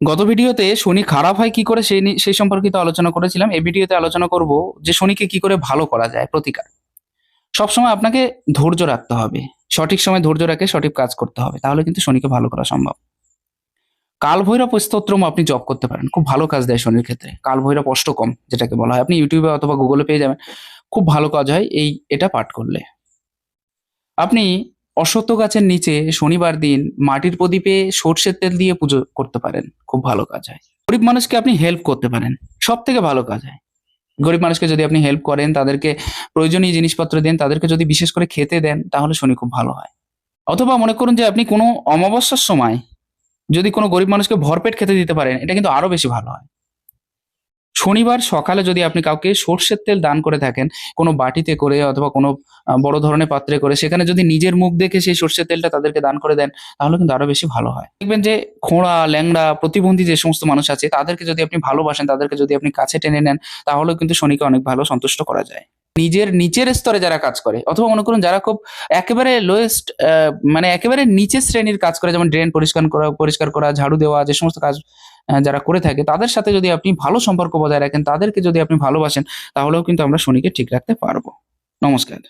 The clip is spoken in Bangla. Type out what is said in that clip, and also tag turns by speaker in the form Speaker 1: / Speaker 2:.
Speaker 1: গত ভিডিওতে শনি খারাপ হয় কি করে সেই সেই সম্পর্কিত আলোচনা করেছিলাম। এই ভিডিওতে আলোচনা করব যে শনিকে কি করে ভালো করা যায়, প্রতিকার। সবসময় আপনাকে ধৈর্য রাখতে হবে। সঠিক সময় ধৈর্য রাখে সঠিক কাজ করতে হবে। তাহলে কিন্তু শনিকে ভালো করা সম্ভব। কাল ভৈরব স্তোত্রম আপনি জপ করতে পারেন। খুব ভালো কাজ দেয় শনির ক্ষেত্রে। কাল ভৈরব অষ্টকম, যেটাকে বলা হয়। আপনি ইউটিউবে অথবা গুগলে পেয়ে যাবেন। খুব ভালো কাজ হয় এই, এটা পাঠ করলে। আপনি অশ্বত্থ গাছের নিচে শনিবার দিন মাটির প্রদীপে সর্ষের তেল দিয়ে পুজো করতে পারেন। খুব ভালো কাজ হয়। গরিব মানুষকে আপনি হেল্প করতে পারেন। সব থেকে ভালো কাজ হয়। গরিব মানুষকে যদি আপনি হেল্প করেন, তাদেরকে প্রয়োজনীয় জিনিসপত্র দেন, তাদেরকে যদি বিশেষ করে খেতে দেন, তাহলে শনি খুব ভালো হয়। অথবা মনে করুন যে আপনি কোনো অমাবস্যার সময় যদি কোনো গরিব মানুষকে ভরপেট খেতে দিতে পারেন, এটা কিন্তু আরও বেশি ভালো হয়। শনিবার সকালে যদি আপনি কাউকে সর্ষের তেল দান করে থাকেন, কোনো বাটিতে করে অথবা কোনো বড় ধরনের পাত্রে করে, সেখানে যদি নিজের মুখ দেখে সেই সর্ষের তেলটা তাদেরকে দান করে দেন, তাহলে কিন্তু আরও বেশি ভালো হয়। দেখবেন যে খোঁড়া, ল্যাংড়া, প্রতিবন্ধী যে সমস্ত মানুষ আছে, তাদেরকে যদি আপনি ভালোবাসেন, তাদেরকে যদি আপনি কাছে টেনে নেন, তাহলেও কিন্তু শনিকে অনেক ভালো সন্তুষ্ট করা যায়। নিজের নিচের স্তরে যারা কাজ করে, অথবা মনে করুন যারা খুব একেবারে লোয়েস্ট মানে একেবারে নিচের শ্রেণির কাজ করে, যেমন ড্রেন পরিষ্কার করা পরিষ্কার করা, ঝাড়ু দেওয়া, যে সমস্ত কাজ যারা করে থাকে, তাদের সাথে যদি আপনি ভালো সম্পর্ক বজায় রাখেন, তাদেরকে যদি আপনি ভালোবাসেন, তাহলেও কিন্তু আমরা শনিকে ঠিক রাখতে পারব। নমস্কার।